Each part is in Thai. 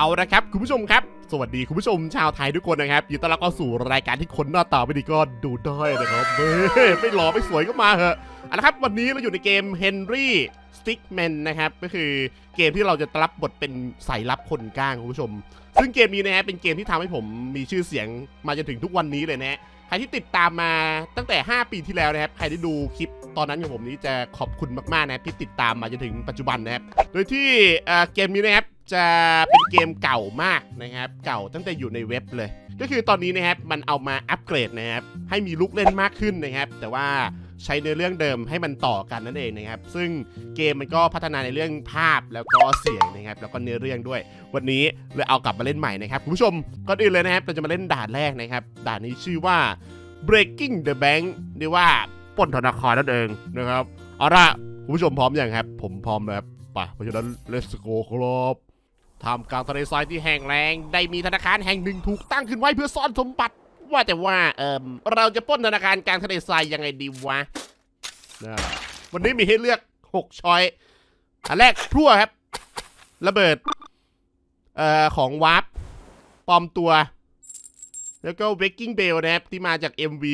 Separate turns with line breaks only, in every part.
เอาละครับคุณผู้ชมครับ สวัสดีคุณผู้ชมชาวไทยทุกคนนะครับยินดีต้อนรับเข้าสู่รายการที่คนหน้าตาไม่ดีก็ดูได้นะครับเบ้ไม่หล่อไม่สวยก็มาเถอะเอาละครับวันนี้เราอยู่ในเกม Henry Stickman นะครับก็คือเกมที่เราจะรับบทเป็นสายลับคนกลางคุณผู้ชม ซึ่งเกมนี้นะฮะเป็นเกมที่ทำให้ผมมีชื่อเสียงมาจนถึงทุกวันนี้เลยนะ ครที่ติดตามมาตั้งแต่ 5 ปีที่แล้วนะครับ ใครที่ดูคลิปตอนนั้นของผมนี้จะขอบคุณมากๆนะครับที่ติดตามมาจนถึงปัจจุบันนะครับ โดยที่เเกมนี้นะครับจะเป็นเกมเก่ามากนะครับ เก่าตั้งแต่อยู่ในเว็บเลย ก็คือตอนนี้นะครับมันเอามาอัปเกรดนะครับให้มีลูกเล่นมากขึ้นนะครับ แต่ว่า ใช้เนื้อเรื่องเดิมให้มันต่อกันนั่นเองนะครับ ซึ่งเกมมันก็พัฒนาในเรื่องภาพแล้วก็เสียงนะครับ แล้วก็เนื้อเรื่องด้วย วันนี้เลยเอากลับมาเล่นใหม่นะครับคุณผู้ชมก่อนอื่นเลยนะครับเราจะมาเล่นด่านแรกนะครับด่านนี้ชื่อว่า breaking the bank เรียกว่าปล้นธนาคารนั่นเองนะครับเอาละคุณผู้ชมพร้อมยังครับ ผมพร้อมแล้วครับไปเพราะฉะนั้น let's go ครับทำกลางทะเลทรายที่แห้งแล้งได้มีธนาคารแห่งหนึ่งถูกตั้งขึ้นไว้เพื่อซ่อนสมบัติ ว่าแต่ว่าเออเราจะปล้นธนาคารกลางทะเลทรายยังไงดีวะนะวันนี้มีให้เลือก6ช้อยอันแรกพรั่วครับ ระเบิดเอ่อของวาร์ปปลอมตัว แล้วก็ Waking Bell นะครับที่มาจาก MV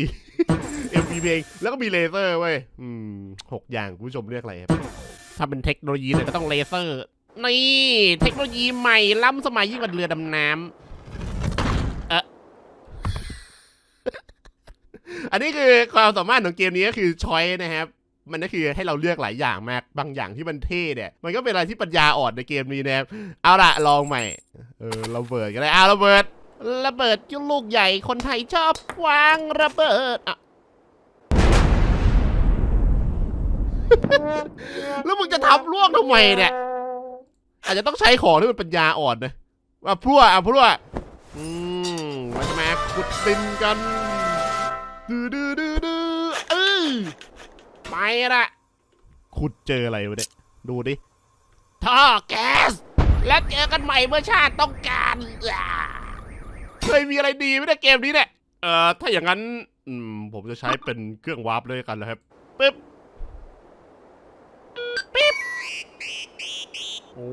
MV เพลงแล้วก็มีเลเซอร์เว้ยอืมหกอย่างคุณผู้ชมเลือกอะไรครับถ้าเป็นเทคโนโลยีเนี่ยก็ต้องเลเซอร์นี่เทคโนโลยีใหม่ล้ำสมัยยิ่งกว่าเรือดำน้ำเอะ อันนี้คือความสามารถของเกมนี้ก็คือช้อยนะครับมันก็คือให้เราเลือกหลายอย่างมาก บางอย่างที่มันเท่เนี่ย มันก็เป็นอะไรที่ปัญญาอ่อนในเกมนี้นะครับ เอาละลองใหม่ เออระเบิดก็ได้เอาระเบิด ระเบิดจุลูกใหญ่ คนไทยชอบวางระเบิดอะแล้วมึงจะทำล่วงทำไมเนี่ย อาจจะต้องใช้ของที่มันปัญญาอ่อนนะว่าพรั่วอะพรั่ว อืมมาจะมาขุดดินกัน ดื้อดื้อดื้อดื้อเออไปละขุดเจออะไรวะเนี่ยดูดิท่อแก๊สแล้วเจอกันใหม่เมื่อชาติต้องการเคยมีอะไรดีไหมในยเกมนี้เนี่ยเอ่อถ้าอย่างนั้นอืมผมจะใช้เป็นเครื่องวาร์ปเลยกันนะครับปึ๊บปิ๊บโอ้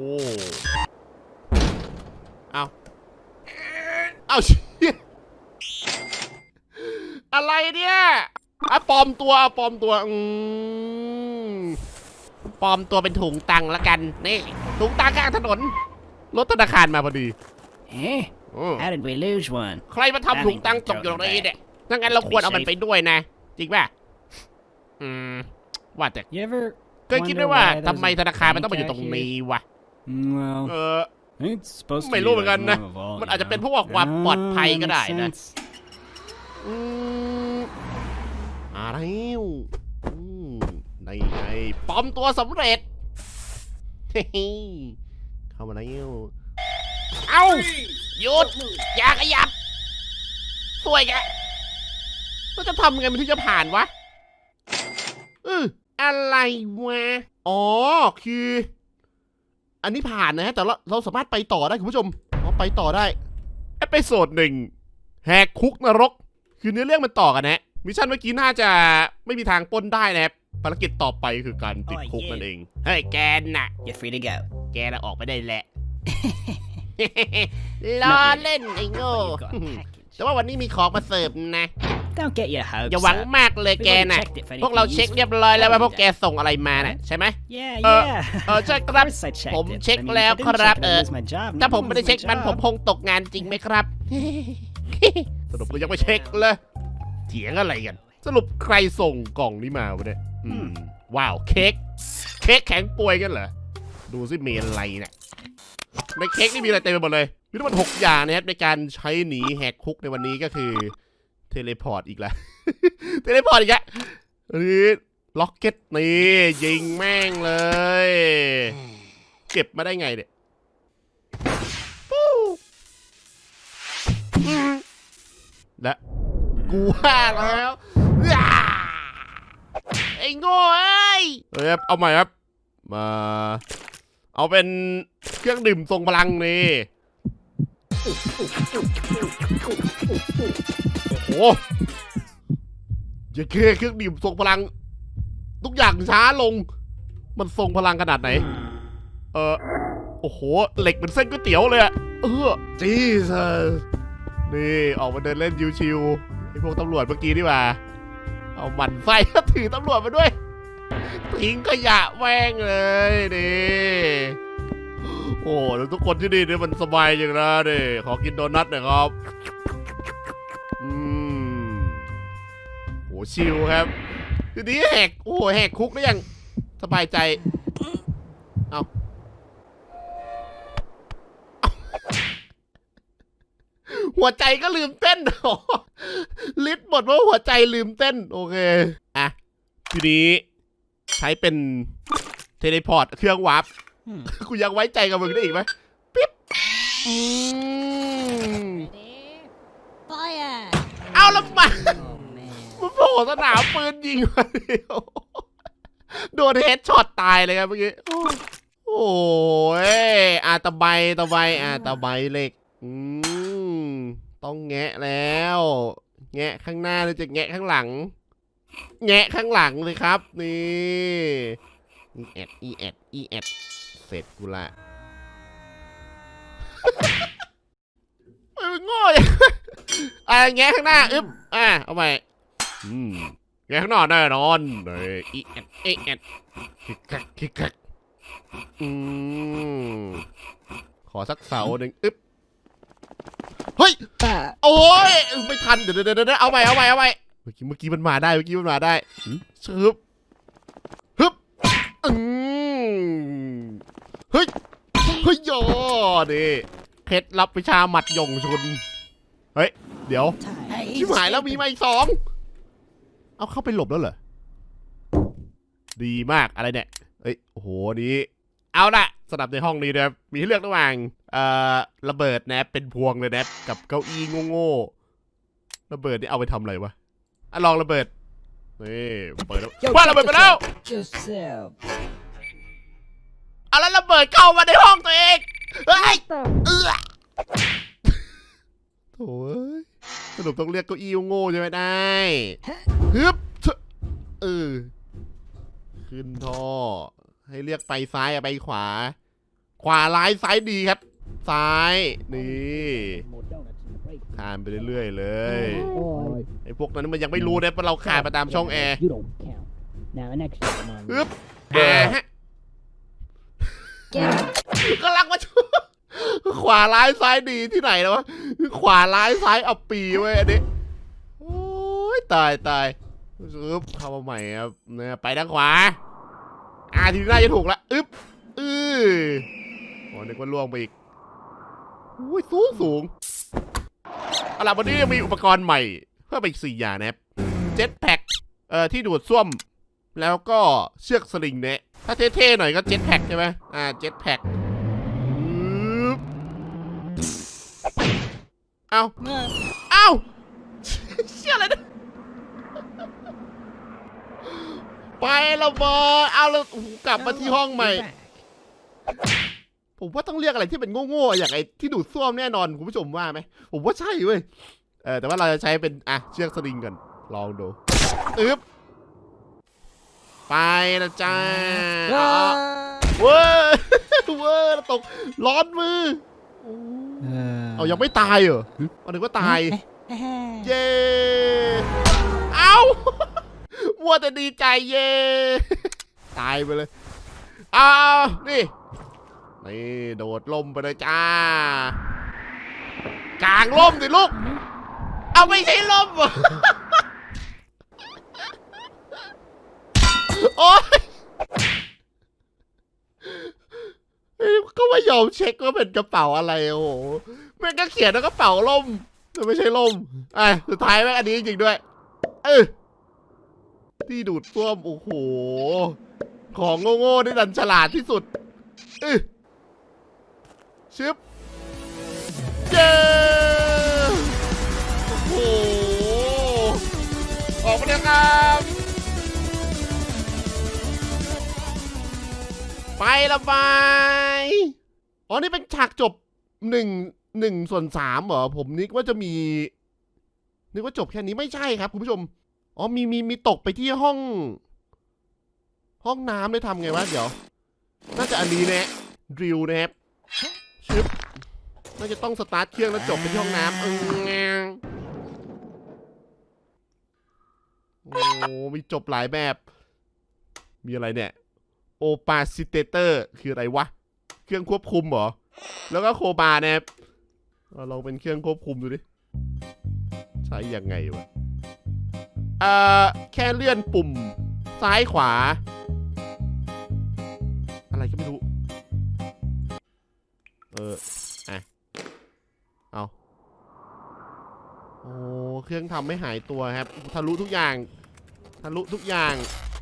เอาเอา อะไรเนี่ยอะปลอมตัวอะปลอมตัวอืมปลอมตัวเป็นถุงตังค์ละกัน นี่ ถุงตังค์กลางถนน รถธนาคารมาพอดี
Eh?
อืม
How did we lose one?
ใครมาทำถุงตังค์ตกอยู่ตรงนี้เนี่ยถ้างั้นเราควรเอามันไปด้วยนะ จริงป่ะอืมว่าแต่
You ever
เคยคิดไหมว่าทำไมธนาคารมันต้องมาอยู่ตรงนี้วะ
Mm, Well,
เออ
it's supposed to
ไม่
be
รู้เหมือนกัน
like
นะ
more of a vault,
มัน
you
อาจจะเป็น
know?
เพราะว่าความปลอดภัยก็
Ah,
ได้
makes
นะ
sense.
อืมมาแล้วอืมในไงปลอมตัวสำเร็จเฮ้ยเข้ามาแล้วเอ้าหยุดอย่าขยับสวยแกเราจะทำไงมันถึงจะผ่านวะเอออะไรวะ อ๋อ คือ อันนี้ผ่านนะฮะแต่เราเราสามารถไปต่อได้คุณผู้ชมเราไปต่อได้เอพิโซดหนึ่งแหกคุกนรก คือเนื้อเรื่องมันต่อกันนะฮะมิชชั่นเมื่อกี้น่าจะไม่มีทางปล้นได้นะครับภารกิจต่อไปคือการติดคุกนั่นเอง เฮ้ยแกน่ะ
You're free to go.
แกน่ะออกไปได้แหละ ล้อเล่นไอ้โง่
But you've got a package.
แต่ว่าวันนี้มีของมาเสิร์ฟนะ
Don't get your hopes
อย่าหวัง
up.
มากเลย
We've
แก
already
น่ะ
checked it for
พวกเรา
anything
เช็ค
useful.
เรียบร้อยแล้วว่าพวกแกส่งอะไรมาน่ะใช่ไหม
Yeah,
Uh,
yeah.
เออใช่ครับ
Of course I checked
ผม
it.
เช็ค
I mean, if
แล้ว
I didn't
ครับ
check it,
เอ
I'd
อ
lose my job.
ถ้า
No
ผม
one
ไม่ได้
lose
เช็ค
my
มัน
job.
ผมคงตกงานจริงไหมครับ สรุปก็ยังไม่เช็คเลยเถียงอะไรกัน สรุปใครส่งกล่องนี้มาวะเนี่ยอืมว้าวเค้กเค้กแข็งป่วยกันเหรอดูสิมีอะไรเนี่ยในเค้กนี่มีอะไรเต็มไปหมดเลยมีทั้งหมดหกอย่างนะครับในการใช้หนีแหกคุกในวันนี้ก็คือเทเลพอร์ตอีกแล้วเทเลพอร์ตอีกแล้วอันนี้ล็อกเก็ตนี่ยิงแม่งเลย เก็บมาได้ไงเนี่ย และกูว่าแล้วอ้าไอ้โง่เอ้ยเอ้ยเอาใหม่ครับ มา เอาเป็นเครื่องดื่มทรงพลังนี่โอ้โหอย่าเคเครื่องดื่มทรงพลัง ทุกอย่างช้าลง มันทรงพลังขนาดไหน เออโอ้โห เหล็กเป็นเส้นก๋วยเตี๋ยวเลยอะเออจีส นี่ออกมาเดินเล่นชิวๆไอพวกตำรวจเมื่อกี้นี่หว่า เอามันไส้ถือตำรวจมาด้วยทิ้งขยะแม่งเลยนี่โอ้แล้วทุกคนที่นี่เนี่ยมันสบายจังนะนี่ขอกินโดนัทหน่อยครับอืมโหชิลครับทีนี้แหกโอ้แหกคุกได้ยังสบายใจ เอา หัวใจก็ลืมเต้นอ๋อลิดหมดว่าหัวใจลืมเต้น โอเค อะ ทีนี้ใช้เป็นเทเลพอร์ต เครื่องวาร์ปกูยังไว้ใจกับมึงได้อีกไหมปิ๊บเอาล้วมามันโผล่สนามปืนยิงมาเดียวโดนเฮดช็อตตายเลยครับเมื่อกี้ โอ้โอ้ยอาตะไบตะไบอาตะไบเหล็ก อืม ต้องแงะแล้ว แงะข้างหน้าหรือจะแงะข้างหลัง แงะข้างหลังเลยครับ นี่อีแอดอีแอดอีแอดเสร็จกูละมันโง่ยังอะแงะข้างหน้าอึ๊บอะเอาไปอืมแงะข้างหน้าแน่นอนเอ้ยอีแอดเอแอดคิกคักคิกคักอืมขอสักเสาหนึ่งอึ๊บ เฮ้ย
Bat.
โอ้ยไม่ทัน เดี๋ยวเดี๋ยวเดี๋ยวเอาไปเอาไปเอาไปเมื่อกี้เมื่อกี้มันมาได้ เมื่อกี้มันมาได้ชึบฮึบอืมเฮ้ย เฮ้ยยอดิเคล็ดลับวิชาหมัดหย่งชุน เฮ้ย เดี๋ยว
Hey,
ชิบหายแล้วมีมาอีกสอง เอาเข้าไปหลบแล้วเหรอ ดีมากอะไรเนี่ย เอ้ย โอ้โห นี้ เอาละ สำหรับในห้องนี้นะครับมีให้เลือกระหว่างเอ่อระเบิดนะเป็นพวงเลยนะกับเก้าอี้โง่ๆระเบิดนี่เอาไปทำอะไรวะอะลองระเบิดนี่เปิดแล้วว่าระเบิดไปแล้ว
yourself.
เอาแล้วระเบิดเข้ามาในห้องตัวเองเฮ้ย เอื้อโถ่เอ้ยสรุปต้องเรียกเก้าอี้โง่ใช่ไหมได้ฮึบเถอะเออ ขึ้นท่อ ให้เรียกไปซ้ายไปขวา ขวาร้ายซ้ายดีครับ ซ้ายนี่
More donuts in the break.
คานไปเรื่อยๆเลยไอ้พวกนั้นมันยังไม่รู้นะว่าะเราคานมาตามช่องแอร์
You don't count. Now, the next one. on
ฮึบอ่าฮะ
Get
กำลังมาช่วยขวาร้ายซ้ายดีที่ไหนแล้ววะขวาร้ายซ้ายอับปีเว้ยอันนี้โอ้ยตายตายอึ๊บเข้ามาใหม่ครับเนี่ยไปทางขวา อ่าทีนี้น่าจะถูกละอึ๊บอือโอ้นึกว่าล่วงไปอีกอุ้ยสูงสูงเอาล่ะวันนี้ยังมีอุปกรณ์ใหม่ เพิ่มไปอีกสี่อย่างนะครับเจ็ตแพ็กเอ่อที่ดูดซ่วม แล้วก็เชือกสลิงเนะถ้าเท่ๆหน่อยก็เจ็ตแพ็กใช่ไหมอ่าเจ็ตแพ็กเอาเอาเชี่ยอะไรเนี่ย ไประเบิดเอาแล้วโอ้โหกลับมาที่ห้องใหม่ ผมว่าต้องเรียกอะไรที่เป็นโง่ๆอย่างไอ้ที่ดูดซ่วมแน่นอนคุณผู้ชมว่าไหมผมว่าใช่เว้ยเออแต่ว่าเราจะใช้เป็นอะเชือกสลิงกันลองดูอึ๊บไปนะจ้าเอาๆเว้ยเว้ยตกร้อนมือเอายังไม่ตายเหรอเอานึกว่าตาย เย้ เอา มัวแต่ดีใจเย้ตายไปเลยเอานี่นี่โดดล่มไปเลยจ้ากลางล่มสิลูก เอาไม่ใช่ล่มเหรอโอ๊ยเอ้ยก็ไม่ยอมเช็คว่าเป็นกระเป๋าอะไรโอ้โหแม่งก็เขียนว่ากระเป๋าล่มแต่ไม่ใช่ล่มอะสุดท้ายแม่งอันนี้จริงด้วย เออ ที่ดูดซ่วมโอ้โห ของโง่ๆนี่ดันฉลาดที่สุดเออชึบเย้โอ้โห ออกมาเลยครับ ไประบายอ๋อ นี่เป็นฉากจบหนึ่งหนึ่งส่วนสามเหรอ ผมนึกว่าจะมี นึกว่าจบแค่นี้ไม่ใช่ครับคุณผู้ชม อ๋อมีมีมีตกไปที่ห้อง ห้องน้ำได้ทำไงวะเดี๋ยว น่าจะอันนี้แนะดริลนะครับชึบน่าจะต้องสตาร์ทเครื่องแล้วจบไปที่ห้องน้ำเออโอ้มีจบหลายแบบ มีอะไรเนี่ยโอปาซิเตเตอร์คืออะไรวะ เครื่องควบคุมเหรอ แล้วก็โคบานะครับเราลองเป็นเครื่องควบคุมดูดิ ใช้ยังไงวะ เอ่อแค่เลื่อนปุ่มซ้ายขวา อะไรก็ไม่รู้ เอออะเอาโอ้เครื่องทำไม่หายตัวครับ ทะลุทุกอย่าง ทะลุทุกอย่าง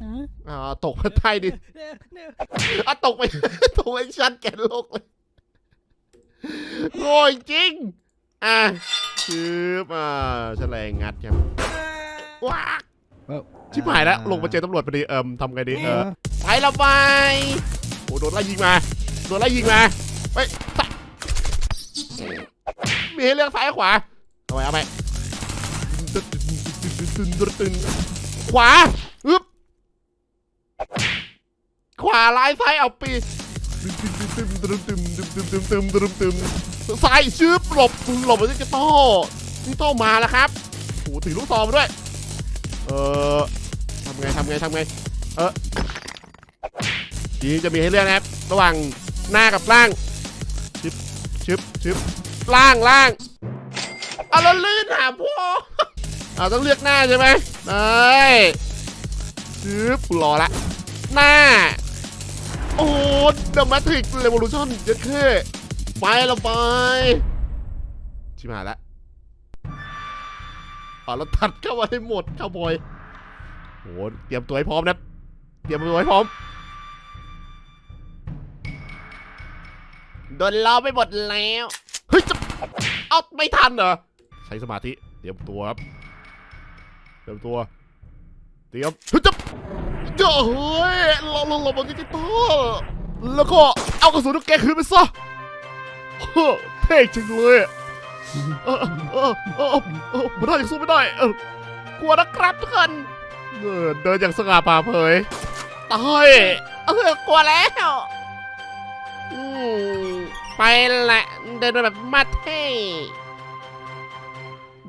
Huh?
อ่าตกมาใต้ดินอะตกไปตกไปชั้นแกนโลกเลยโง่จริง อะชืบอ่าแฉลงงัดครับ ว้าชิบหายแล้วลงมาเจอตำรวจพอดีเอิมทำไงดีเออไปละไปโอ้โดนไล่ยิงมาโดนไล่ยิงมาไปมีให้เลือกซ้ายขวาเอาไปเอาไปตึนตึนขวาอึ๊บขวาลายซ้ายเอาปีตึมตึมตึมตึมตึมตึมตึมตึซ้ายชืบหลบหลบไปที่กระต้อนี่โต้มาแล้วครับโอ้ถือลูกซองด้วย เออทำไงทำไงทำไง เออทีนี้จะมีให้เลือกนะครับ ระหว่างหน้ากับล่าง ชึบชึบชึบล่างล่างเอาแล้วลื่นหาพ่อเอาต้องเลือกหน้าใช่ไหมได้ชึบรอละ หน้า โอ้เดอะแมทริกเรวอลูชั่นเยัดเท่ไปละไปชิบหาละ อาแล้วตัดเข้ามาให้หมดเข้าบอยโหเตรียมตัวให้พร้อมนะเตรียมตัวให้พร้อมโดนล้อไปหมดแล้วเฮ้ยจะเอาไม่ทันเหรอใช้สมาธิเตรียมตัวครับเตรียมตัวเตรียมเฮ้ยจะเจ้าเฮ้ยเราเราเราบนดิจิตอลแล้วก็เอากระสุนลูกแกคืนไปซะเฮ้อเท่จริงเลยอะ เออเออเออเออไม่ได้ยังสู้ไม่ได้เออกลัวนะครับทุกคนเออเดินอย่างสง่าผ่าเผยตายเออกลัวแล้วอืมไปแหละเดินแบบมาเท่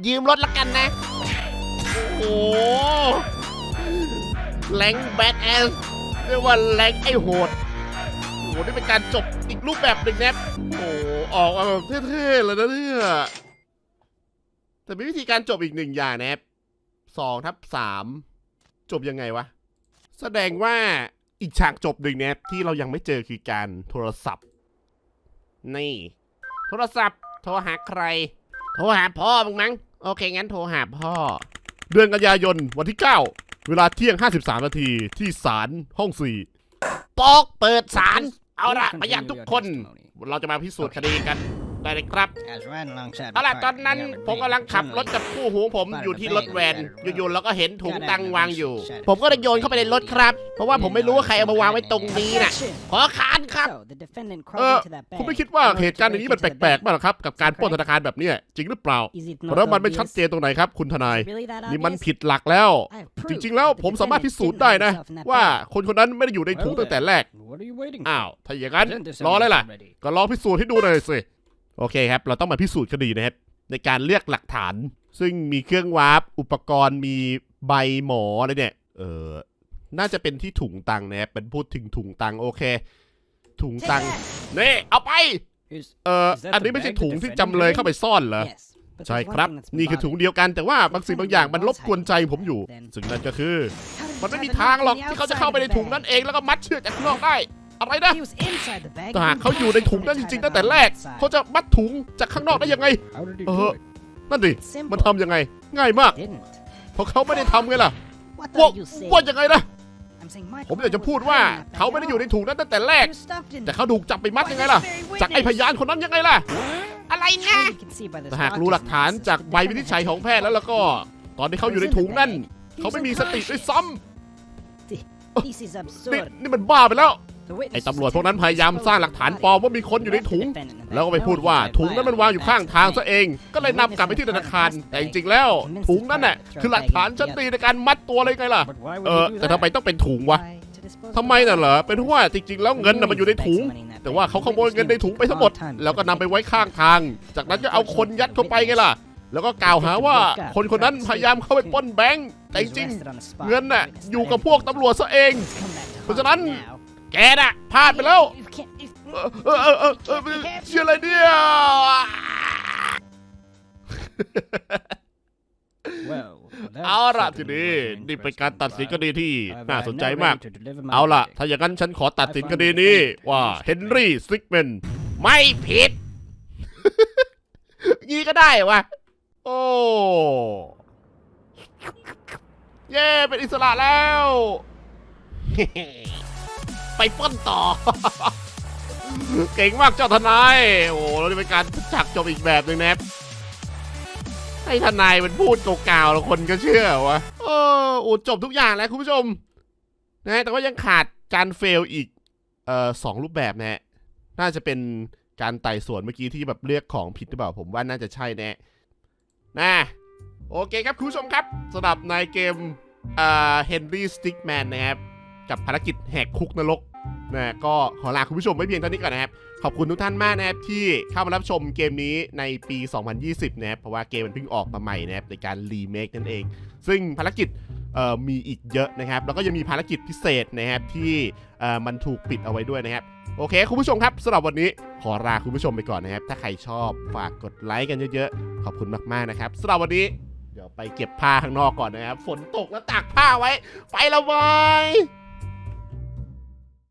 ยืมรถละกันนะ โอ้โหแรงแบดแอสเรียกว่าแรงไอโหดโอ้โหนี่เป็นการจบอีกรูปแบบหนึ่งนะโอ้โห ออกมาแบบเท่ๆเลยนะเนี่ยแต่มีวิธีการจบอีกหนึ่งอย่างนะครับสองทับสามจบยังไงวะ แสดงว่าอีกฉากจบหนึ่งเนี่ยที่เรายังไม่เจอคือการโทรศัพท์ นี่ โทรศัพท์ โทรหาใคร โทรหาพ่อมึงมั้งโอเค งั้นโทรหาพ่อ เดือนกันยายนวันที่ 9 เวลาเที่ยง 53 นาทีที่ศาลห้องสี่ปอกเปิดศาลเอาละพยานทุกคน เราจะมาพิสูจน์คดีกัน ได้เลยครับ
as ran alongside
เอาล่ะตอนนั้นผมกำลังขับรถกับคู่หูผมอยู่ที่รถแวนอยู่ๆแล้วก็เห็นถุงตังค์วางอยู่ ผมก็เลยโยนเข้าไปในรถครับ เพราะว่าผมไม่รู้ว่าใครเอามาวางไว้ตรงนี้น่ะ ขอคานครับ
So the defendant
เออ
crawled into that
คุณ
bag.
ไม่คิดว่า
in order
เห
to
ตุการณ์อย่างนี้มัน
get into
แปลก
the
ๆบ้างเหรอครับ กับการปล้นธนาคารแบบเนี้ยจริงหรือเปล่า
bag. Is it
เพราะ
not
มันไม่ชัด
obvious?
เจนตรงไหนครับ คุณทนาย
Really that
นี่มัน
obvious?
ผิดหลักแล้ว
I have
จ
proof
ริง ๆ แล้ว
that the
ผมสามารถ
defendant
พิสูจน์
didn't
ได้
hide
นะ
himself in that
ว่า
bag.
คนคนนั้นไม่ได้อยู่ในถุงตั้งแต่แรก
What are you waiting
อ้าวถ้าอย่างนั้น
Present this
รอเลยล่ะ
evidence already.
ก็ลองพิสูจน์ให้ดูหน่อยสิ โอเคครับ เราต้องมาพิสูจน์คดีนะครับ ในการเลือกหลักฐาน ซึ่งมีเครื่องวาร์ปอุปกรณ์มีใบหมออะไรเนี่ย เออน่าจะเป็นที่ถุงตังค์นะครับเป็นพูดถึงถุงตังค์โอเค ถุง
Take
ตังค์
that.
นี่เอาไป
Is
เออ
Is that
อันนี้
the
ไม่ใช่
bag the
ถุงที่
defendant
จำเลย
used?
เข้าไปซ่อนเหรอ
Yes. But
ใช่
there's
ครับ
one thing that's
นี่คือถุง
bothering
เดียวกันแต่ว่าบางสิ่งบางอย่างมันรบกวนใจผมอยู่ ซึ่งนั่นก็คือ
me. How did
มัน
he
ไม่
tie
มี
the
ทาง
knot
หรอก
from the
ที่เขาจะ
outside
เข้าไป
of
ใน
the
ถุง
bag?
นั่นเองแล้วก็มัดเชือกจากข้างนอกได้ อะไรนะ
He was inside the bag.
ถ้าหาก
It
เขา
would be
อยู่ใน
impossible
ถุง
for
นั่น
him
จ
to
ริง
tie
ๆ
the
ตั้งแต่
knot
แรก
outside.
เขาจะมัดถุงจากข้างนอกได้ยังไง
How did he
เอ
do
อ
it?
นั่นดิ
It's simple.
มันทำยังไง ง่ายมาก
Didn't.
เพราะเขาไม่ได้ทำไงล่ะ
What
ว่า
the you say?
ว่ายังไงนะ
I'm saying my
ผมอยากจะ
client
พูด
was
ว่า
hiding that
เขา
bag
ไม่ได้
at
อยู่ใน
all.
ถุงนั้นตั้งแต่แรก
He was stuffed in
แต่เขาถูกจับไปมัด
by
ยังไง
this
ล่ะ
very
จากไอ้
witness.
พยานคนนั้นยังไงล่ะ อะไรนะ
As you can see by the
ถ้าหาก
doctor's
รู้หลักฐาน
analysis,
จาก
the
ใบวินิจฉัยของแพทย์แล้วแล้วก็ ตอนที่เขาอยู่ในถุงนั่น เขาไม่มีสติด้วยซ้ำ
This is
นี่
absurd.
นี่มันบ้าไปแล้ว
The witness
ไอ้
was
ตำรวจพวกนั้นพ
attempting
ยายาม
to
สร้างหลักฐานปลอมว่ามีคนอยู่ในถุง แล้วก็ไปพูดว่าถุงนั้นมันวางอยู่ข้างทางซะเอง ก็เลยนำกลับไปที่ธนาคาร แต่จริงๆแล้ว ถุงนั้นน่ะคือหลักฐานชั้นดีในการมัดตัวเลยไงล่ะ
But why
เอ
would
อ
he do
แต่ทำไม
that?
ต้องเป็นถุงวะ
Why, to dispose
ทำไมน่ะเหรอ เป็นเพราะว่าจริงๆ แล้วเงินน่ะมันอยู่ในถุง
Millions of bags of money in that
แต่ว่าเขาขโมยเงินในถุงไปทั้งหมด แล้วก็นำไปไว้ข้างทาง จากนั้นก็เอาคนยัดเข้าไปไงล่ะแล้วก็กล่าวหาว่าคนคนนั้นพยายามเข้าไปปล้นแบงก์แต่จริงๆเงินน่ะอยู่กับพวกตำรวจซะเอง เพราะฉะนั้น แกน่ะพลาดไปแล้วเออเออเออเออเชื่ออะไรเนี่ย เอาล่ะทีนี้นี่เป็นการตัดสินคดีที่น่าสนใจมาก เอาล่ะ ถ้าอย่างนั้นฉันขอตัดสินคดีนี้ว่าเฮนรี่สติกแมนไม่ผิดงี้ก็ได้วะโอ้เย้ เป็นอิสระแล้ว ไปป้นต่อ เก่งมากเจ้าทนาย โอ้เราจะเป็นการจักจบอีกแบบหนึ่งนะครับให้ทนายมันพูดเก่าๆแล้วคนก็เชื่อวะเออโอ้จบทุกอย่างแล้วคุณผู้ชม นะแต่ว่ายังขาดการเฟลอีกเอ่อสองรูปแบบนะฮะน่าจะเป็นการไต่สวนเมื่อกี้ที่แบบเรียกของผิดหรือเปล่าผมว่าน่าจะใช่แน่นะโอเคครับคุณผู้ชมครับสำหรับในเกมเอ่อ Henry Stickman นะครับ กับภารกิจแหกคุกนรกนะก็ขอลาคุณผู้ชมไว้เพียงเท่านี้ก่อนนะครับ ขอบคุณทุกท่านมากนะครับที่เข้ามารับชมเกมนี้ในปี 2020 นะครับ เพราะว่าเกมมันเพิ่งออกมาใหม่นะครับในการรีเมคนั่นเอง ซึ่งภารกิจมีอีกเยอะนะครับ แล้วก็ยังมีภารกิจพิเศษนะครับที่มันถูกปิดเอาไว้ด้วยนะครับ โอเค คุณผู้ชมครับสำหรับวันนี้ขอลาคุณผู้ชมไปก่อนนะครับ ถ้าใครชอบฝากกดไลค์กันเยอะๆ ขอบคุณมากๆนะครับสำหรับวันนี้เดี๋ยวไปเก็บผ้าข้างนอกก่อนนะครับ ฝนตกแล้วตากผ้าไว้ ไปละบาย